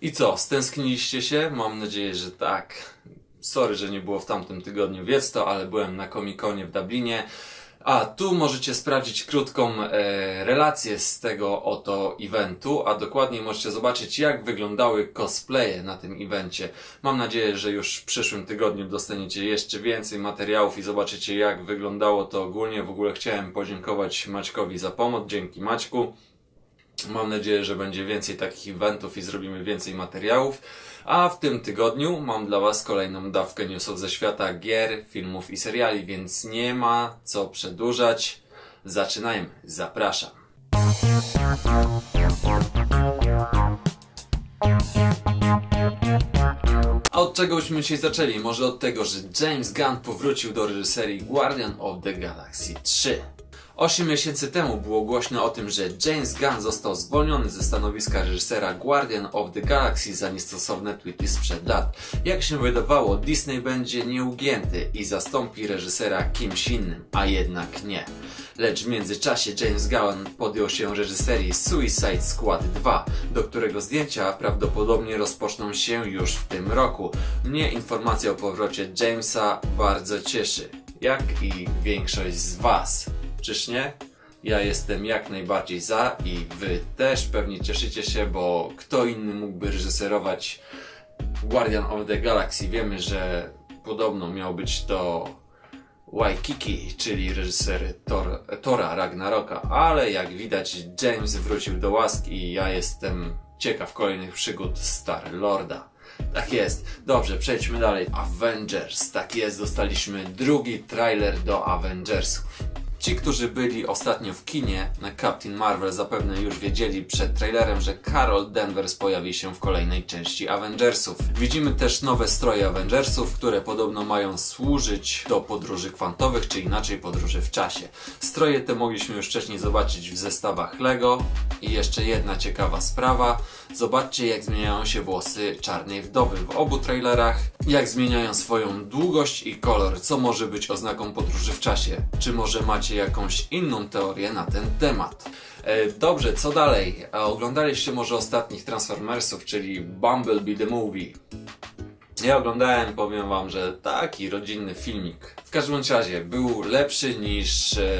I co, stęskniliście się? Mam nadzieję, że tak. Sorry, że nie było w tamtym tygodniu wiedz to, ale byłem na Comic-Conie w Dublinie. A tu możecie sprawdzić krótką e, relację z tego oto eventu, a dokładniej możecie zobaczyć jak wyglądały cosplaye na tym evencie. Mam nadzieję, że już w przyszłym tygodniu dostaniecie jeszcze więcej materiałów i zobaczycie jak wyglądało to ogólnie. W ogóle chciałem podziękować Maćkowi za pomoc. Dzięki Maćku. Mam nadzieję, że będzie więcej takich eventów i zrobimy więcej materiałów. A w tym tygodniu mam dla Was kolejną dawkę newsów ze świata gier, filmów i seriali, więc nie ma co przedłużać. Zaczynajmy. Zapraszam. A od czego byśmy dzisiaj zaczęli? Może od tego, że James Gunn powrócił do reżyserii Guardian of the Galaxy 3. Osiem miesięcy temu było głośno o tym, że James Gunn został zwolniony ze stanowiska reżysera Guardian of the Galaxy za niestosowne tweety sprzed lat. Jak się wydawało, Disney będzie nieugięty i zastąpi reżysera kimś innym, a jednak nie. Lecz w międzyczasie James Gunn podjął się reżyserii Suicide Squad 2, do którego zdjęcia prawdopodobnie rozpoczną się już w tym roku. Mnie informacja o powrocie Jamesa bardzo cieszy, jak i większość z Was. Czyż nie? Ja jestem jak najbardziej za i wy też pewnie cieszycie się, bo kto inny mógłby reżyserować Guardian of the Galaxy? Wiemy, że podobno miał być to Waikiki, czyli reżyser Thor, Tora Ragnaroka, ale jak widać James wrócił do łask i ja jestem ciekaw kolejnych przygód Star Lorda. Tak jest. Dobrze, przejdźmy dalej. Avengers. Tak jest, dostaliśmy drugi trailer do Avengersów. Ci, którzy byli ostatnio w kinie na Captain Marvel zapewne już wiedzieli przed trailerem, że Carol Danvers pojawi się w kolejnej części Avengersów. Widzimy też nowe stroje Avengersów, które podobno mają służyć do podróży kwantowych, czy inaczej podróży w czasie. Stroje te mogliśmy już wcześniej zobaczyć w zestawach Lego. I jeszcze jedna ciekawa sprawa. Zobaczcie jak zmieniają się włosy Czarnej Wdowy w obu trailerach, jak zmieniają swoją długość i kolor, co może być oznaką podróży w czasie. Czy może macie jakąś inną teorię na ten temat? E, dobrze, co dalej? Oglądaliście może ostatnich Transformersów, czyli Bumblebee the Movie. Ja oglądałem, powiem wam, że taki rodzinny filmik. W każdym razie był lepszy niż e,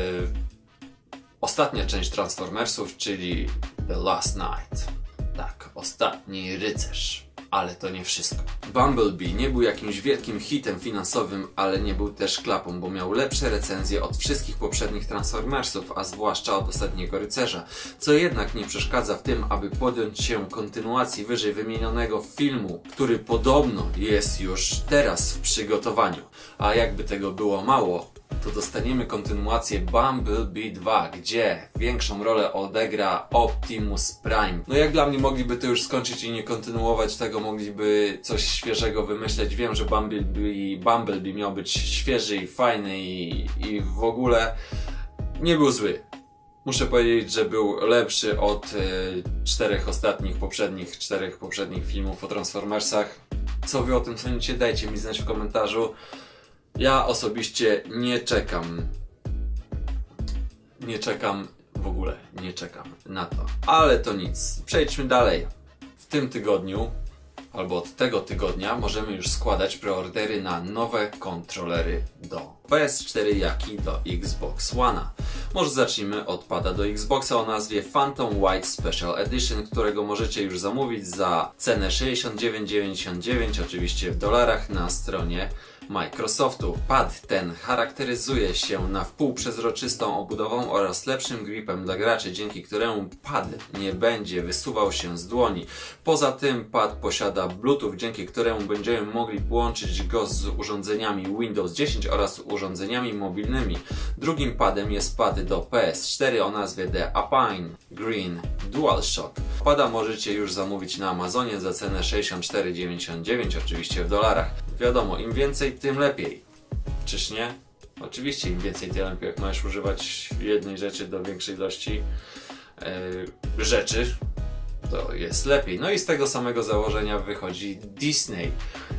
ostatnia część Transformersów, czyli The Last Night. Tak, ostatni rycerz. Ale to nie wszystko. Bumblebee nie był jakimś wielkim hitem finansowym, ale nie był też klapą, bo miał lepsze recenzje od wszystkich poprzednich Transformersów, a zwłaszcza od ostatniego rycerza. Co jednak nie przeszkadza w tym, aby podjąć się kontynuacji wyżej wymienionego filmu, który podobno jest już teraz w przygotowaniu. A jakby tego było mało, to dostaniemy kontynuację Bumblebee 2, gdzie większą rolę odegra Optimus Prime. No jak dla mnie mogliby to już skończyć i nie kontynuować tego, mogliby coś świeżego wymyśleć. Wiem, że Bumblebee, Bumblebee miał być świeży i fajny i, i w ogóle nie był zły. Muszę powiedzieć, że był lepszy od e, czterech ostatnich, poprzednich, czterech poprzednich filmów o Transformersach. Co wy o tym sądzicie? Dajcie mi znać w komentarzu. Ja osobiście nie czekam. Nie czekam w ogóle, nie czekam na to. Ale to nic. Przejdźmy dalej. W tym tygodniu, albo od tego tygodnia, możemy już składać preordery na nowe kontrolery do PS4, jak i do Xbox One'a. Może zacznijmy od pada do Xboxa o nazwie Phantom White Special Edition, którego możecie już zamówić za cenę 69,99, oczywiście w dolarach na stronie Microsoftu. Pad ten charakteryzuje się na wpół przezroczystą obudową oraz lepszym gripem dla graczy, dzięki któremu pad nie będzie wysuwał się z dłoni. Poza tym pad posiada Bluetooth, dzięki któremu będziemy mogli połączyć go z urządzeniami Windows 10 oraz urządzeniami mobilnymi. Drugim padem jest pad do PS4 o nazwie The Apine Green DualShock. Pada możecie już zamówić na Amazonie za cenę 64,99 oczywiście w dolarach. Wiadomo, im więcej, tym lepiej. Czyż nie? Oczywiście im więcej, tym lepiej. Jak możesz używać jednej rzeczy do większej ilości yy, rzeczy, to jest lepiej. No i z tego samego założenia wychodzi Disney.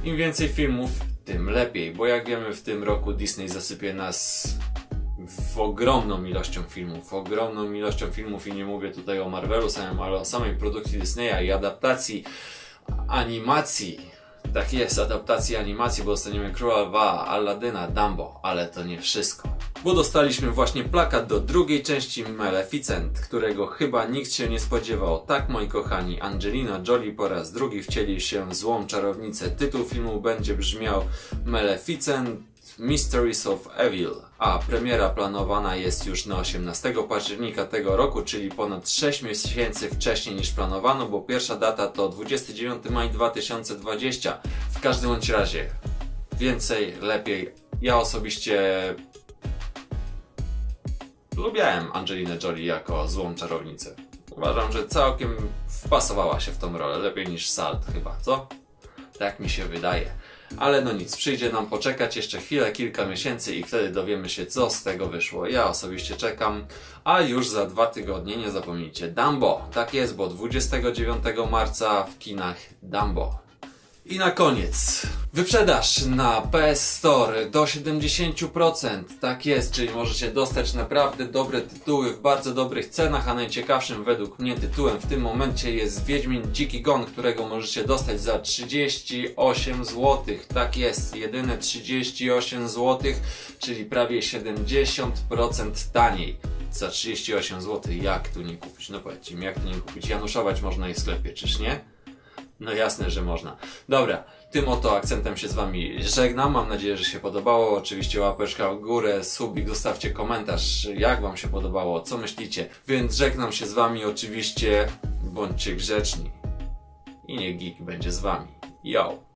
Im więcej filmów, tym lepiej, bo jak wiemy w tym roku Disney zasypie nas w ogromną ilością filmów, ogromną ilością filmów i nie mówię tutaj o Marvelu samym, ale o samej produkcji Disneya i adaptacji animacji. Tak jest, adaptacji animacji, bo dostaniemy Króla Lwa, Aladyna, Dumbo, ale to nie wszystko. Bo dostaliśmy właśnie plakat do drugiej części Maleficent, którego chyba nikt się nie spodziewał. Tak, moi kochani, Angelina Jolie po raz drugi wcieli się w złą czarownicę. Tytuł filmu będzie brzmiał Maleficent Mysteries of Evil, a premiera planowana jest już na 18 października tego roku, czyli ponad 6 miesięcy wcześniej niż planowano, bo pierwsza data to 29 maj 2020. W każdym bądź razie, więcej, lepiej. Ja osobiście lubiałem Angelinę Jolie jako złą czarownicę. Uważam, że całkiem wpasowała się w tą rolę, lepiej niż Salt chyba, co? Tak mi się wydaje. Ale no nic, przyjdzie nam poczekać jeszcze chwilę, kilka miesięcy i wtedy dowiemy się, co z tego wyszło. Ja osobiście czekam, a już za dwa tygodnie nie zapomnijcie Dumbo. Tak jest, bo 29 marca w kinach Dumbo. I na koniec. Wyprzedaż na PS Store do 70%. Tak jest, czyli możecie dostać naprawdę dobre tytuły w bardzo dobrych cenach, a najciekawszym według mnie tytułem w tym momencie jest Wiedźmin Dziki Gon, którego możecie dostać za 38 zł. Tak jest, jedyne 38 zł, czyli prawie 70% taniej. Za 38 zł, jak tu nie kupić? No powiedzcie mi, jak tu nie kupić? Januszować można i w sklepie, czyż nie? No jasne, że można. Dobra, tym oto akcentem się z wami żegnam. Mam nadzieję, że się podobało. Oczywiście łapeczka w górę, subik, zostawcie komentarz, jak wam się podobało, co myślicie. Więc żegnam się z wami oczywiście. Bądźcie grzeczni. I niech geek będzie z wami. Yo!